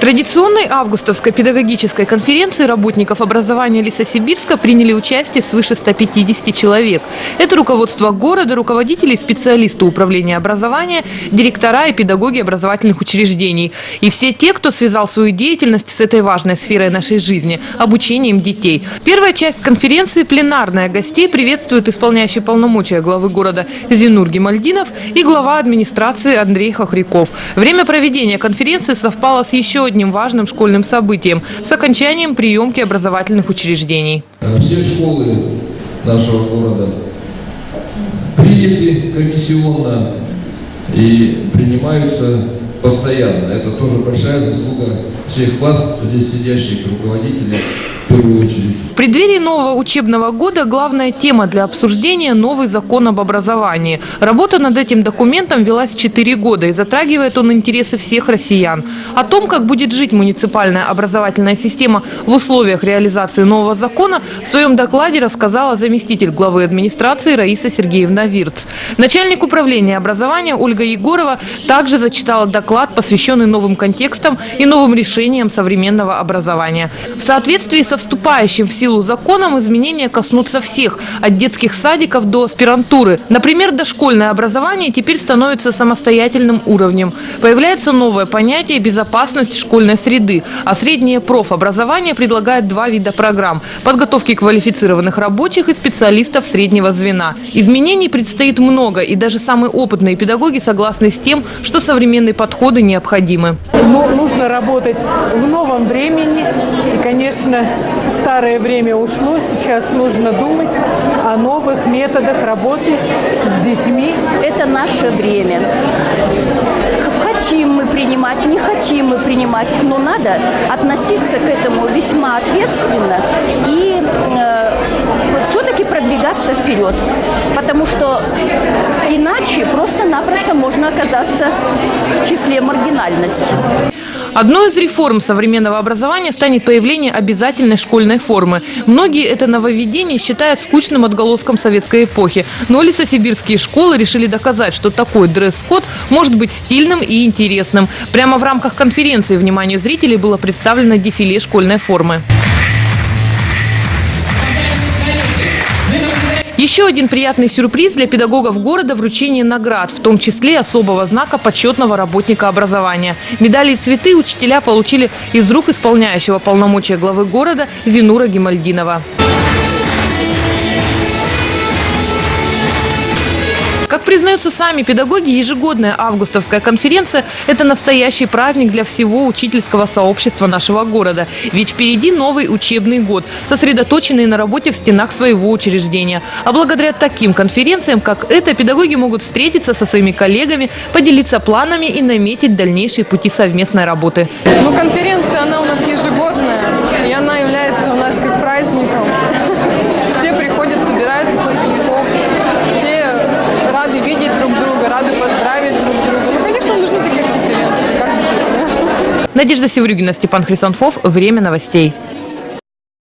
Традиционной августовской педагогической конференции работников образования Лесосибирска приняли участие свыше 150 человек. Это руководство города, руководители и специалисты управления образования, директора и педагоги образовательных учреждений. И все те, кто связал свою деятельность с этой важной сферой нашей жизни – обучением детей. Первая часть конференции пленарная. Гостей приветствует исполняющий полномочия главы города Зинур Гемальдинов и глава администрации Андрей Хохряков. Время проведения конференции совпало с еще одним важным школьным событием – с окончанием приемки образовательных учреждений. Все школы нашего города приняты комиссионно и принимаются постоянно. Это тоже большая заслуга всех вас, здесь сидящих руководителей, в преддверии нового учебного года главная тема для обсуждения – новый закон об образовании. Работа над этим документом велась 4 года и затрагивает он интересы всех россиян. О том, как будет жить муниципальная образовательная система в условиях реализации нового закона, в своем докладе рассказала заместитель главы администрации Раиса Сергеевна Вирц. Начальник управления образования Ольга Егорова также зачитала доклад, посвященный новым контекстам и новым решениям современного образования. В соответствии со вступающим в силу законом изменения коснутся всех, от детских садиков до аспирантуры. Например, дошкольное образование теперь становится самостоятельным уровнем. Появляется новое понятие «безопасность школьной среды», а среднее профобразование предлагает два вида программ – подготовки квалифицированных рабочих и специалистов среднего звена. Изменений предстоит много, и даже самые опытные педагоги согласны с тем, что современные подходы необходимы. Ну, нужно работать в новом времени. Конечно, старое время ушло. Сейчас нужно думать о новых методах работы с детьми. Это наше время. Хотим мы принимать, не хотим мы принимать, но надо относиться к этому весьма ответственно и э, все-таки продвигаться вперед. Потому что иначе просто-напросто можно оказаться в числе маргинальности. Одной из реформ современного образования станет появление обязательной школьной формы. Многие это нововведение считают скучным отголоском советской эпохи. Но лесосибирские школы решили доказать, что такой дресс-код может быть стильным и интересным. Прямо в рамках конференции вниманию зрителей было представлено дефиле школьной формы. Еще один приятный сюрприз для педагогов города – вручение наград, в том числе особого знака почетного работника образования. Медали и цветы учителя получили из рук исполняющего полномочия главы города Зинура Гемальдинова. Признаются сами педагоги, ежегодная августовская конференция – это настоящий праздник для всего учительского сообщества нашего города. Ведь впереди новый учебный год, сосредоточенный на работе в стенах своего учреждения. А благодаря таким конференциям, как эта, педагоги могут встретиться со своими коллегами, поделиться планами и наметить дальнейшие пути совместной работы. Ну, конференция, она Надежда Севрюгина, Степан Хрисанфов. Время новостей.